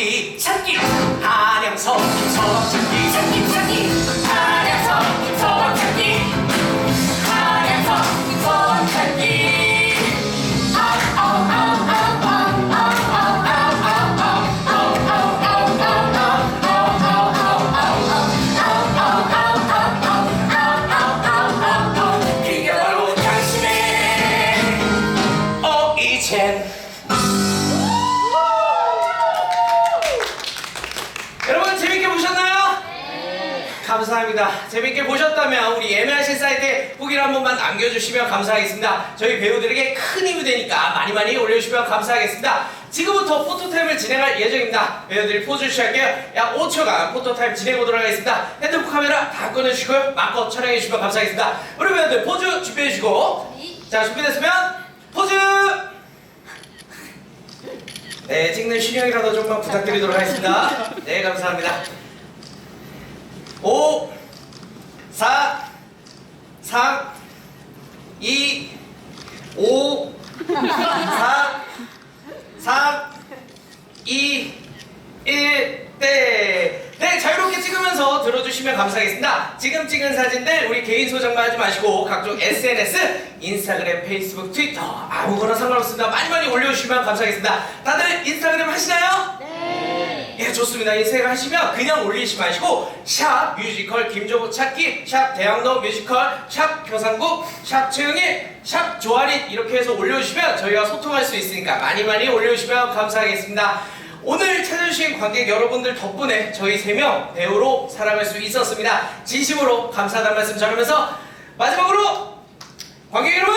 찾기 찾기 한양서 서방 찾기 찾기 찾기 감사합니다. 재밌게 보셨다면 우리 예매하신 사이트에 후기를 한 번만 남겨주시면 감사하겠습니다. 저희 배우들에게 큰 힘이 되니까 많이 많이 올려주시면 감사하겠습니다. 지금부터 포토타임을 진행할 예정입니다. 배우들이 포즈 취할게요. 약 5초간 포토타임 진행해보도록 하겠습니다. 핸드폰 카메라 다 꺼내주시고요. 마커 촬영해주시면 감사하겠습니다. 우리 배우들 포즈 준비해주시고 자 준비됐으면 포즈! 네 찍는 신형이라도 좀만 부탁드리도록 하겠습니다. 네 감사합니다. 5 4 3 2 5 4 3 2 1 네. 네, 자유롭게 찍으면서 들어주시면 감사하겠습니다. 지금 찍은 사진들 우리 개인 소장만 하지 마시고 각종 SNS, 인스타그램, 페이스북, 트위터 아무거나 상관없습니다. 많이 많이 올려주시면 감사하겠습니다. 다들 인스타그램 하시나요? 네. 예, 좋습니다. 인스타그램 하시면 그냥 올리지 마시고 샵 뮤지컬 김조보 찾기, 샵 대학로 뮤지컬, 샵 교상국, 샵 최영일, 샵 조아린 이렇게 해서 올려주시면 저희가 소통할 수 있으니까 많이 많이 올려주시면 감사하겠습니다. 오늘 찾아주신 관객 여러분들 덕분에 저희 세 명 배우로 살아갈 수 있었습니다. 진심으로 감사하다는 말씀 전하면서 마지막으로 관객 여러분